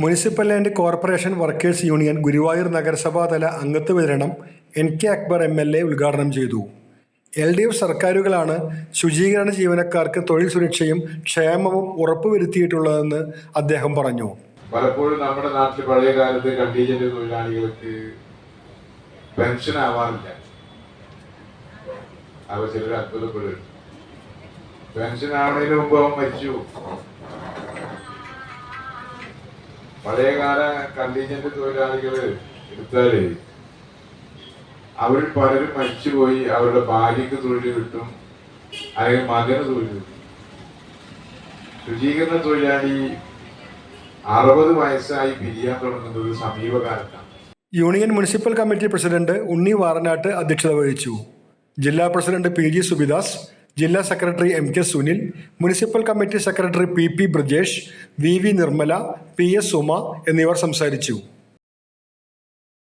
Municipal and corporation workers union Guruvayur നഗരസഭാതല അംഗത്വ വിതരണം N K Akbar M L A ഉദ്ഘാടനം ചെയ്തു. എൽ ഡി എഫ് സർക്കാരുകളാണ് ശുചീകരണ ജീവനക്കാർക്ക് തൊഴിൽ സുരക്ഷയും ക്ഷേമവും ഉറപ്പുവരുത്തിയിട്ടുള്ളതെന്ന് അദ്ദേഹം പറഞ്ഞു. പലപ്പോഴും നമ്മുടെ നാട്ടിൽ പഴയ കാലത്ത് കണ്ടീജന്റ് തൊഴിലാളികൾക്ക് പെൻഷൻ ആവാറില്ല. അവ ചിലർ അത്ഭുതപ്പെടും. പെൻഷൻ ആവണതിന് മുമ്പ് അവൻ മരിച്ചു. പഴയകാല കണ്ടീജന്റ് തൊഴിലാളികൾ എടുത്താൽ അവരിൽ പലരും മരിച്ചുപോയി അവരുടെ ഭാര്യക്ക് തൊഴിൽ കിട്ടും അല്ലെങ്കിൽ മകന് തൊഴിൽ കിട്ടും. ശുചീകരണ തൊഴിലാളി അറുപത് വയസ്സായി പിരിയാൻ തുടങ്ങുന്നത് സമീപകാലത്താണ്. Union municipal committee president Unni Varanattu അധ്യക്ഷത വഹിച്ചു. ജില്ലാ പ്രസിഡന്റ് പി ജി സുബിദാസ് ജില്ലാ secretary M K Sunil municipal committee secretary P P Brajesh V V Nirmala P S Suma എന്നിവർ സംസാരിച്ചു.